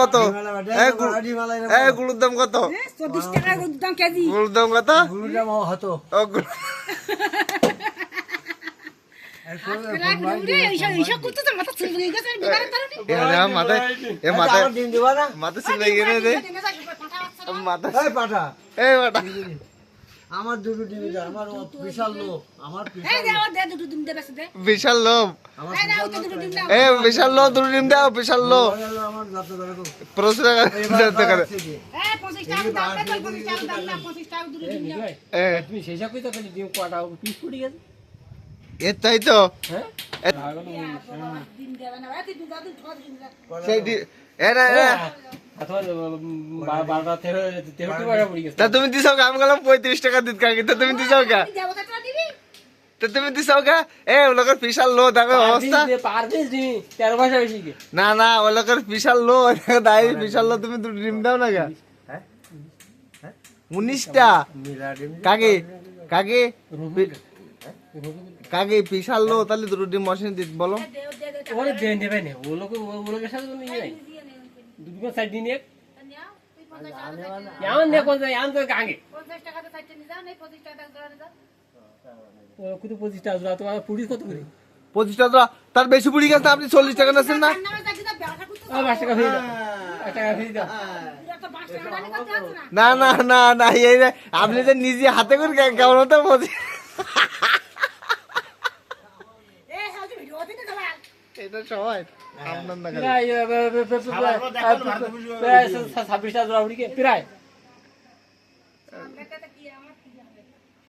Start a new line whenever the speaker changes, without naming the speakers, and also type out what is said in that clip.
কত? দাম কত?
চব্বিশ টাকা দাম কেজি।
দাম কত?
হতো।
হয়ে
আমার দুটো ডিম আমার বিশাল আমার বিশাল
দে আমার দে দুটো ডিম দে বেশি দে।
বিশাল লোভ।
দুটো ডিম দাও।
বিশাল লোভ দুটো ডিম দাও বিশাল লোভ। এর তাই তো।
হ্যাঁ?
তুমি দিছো কা? আমি গেলাম পঁয়ত্রিশ টাকা দিত কাকি। তুমি দিছো কা? তা তুমি দিছো কা এ ও লোকের বিশাল লো দেখো অবস্থা।
পয়সা বেশি
না না ও লোকের বিশাল লো দাই বিশাল লো তুমি দুটো ডিম দাও না কা
হ্যাঁ?
কাকে কাকে কাকে বিশাল লো তাহলে দুটো ডিম মশিন দিত বলো।
দে দে দে
ওরে দেন দেবে না ও লোক ও লোকের সাথে তো নিয়ে নাই। দুটো সাইড দিন এক
তুই পঞ্চাশ টাকা দে।
এমন নে কোন এমন তো আগে
পঞ্চাশ টাকা তো চারটে নিয়ে যাও নেই পঁচিশ টাকা দাও দাও
ও কত পঁচিশ টাকা জোড়া তোমার পুলিশ কত করে?
পঁচিশটা তো তার বেশি পুড়ি গেছে আপনি চল্লিশ টাকা নেছেন না?
না
পাঁচ টাকা ফিরে
না।
না না না না এই যে আপনি যে নিজে হাতে করে কেমন হতো বলছি
এ হ্যাঁ তুমি ভিডিও দিতে যাবা
এটা সবাই আপনার না খালি।
প্রায় ছাব্বিশ টাকা জোড়া উড়ি গে প্রায়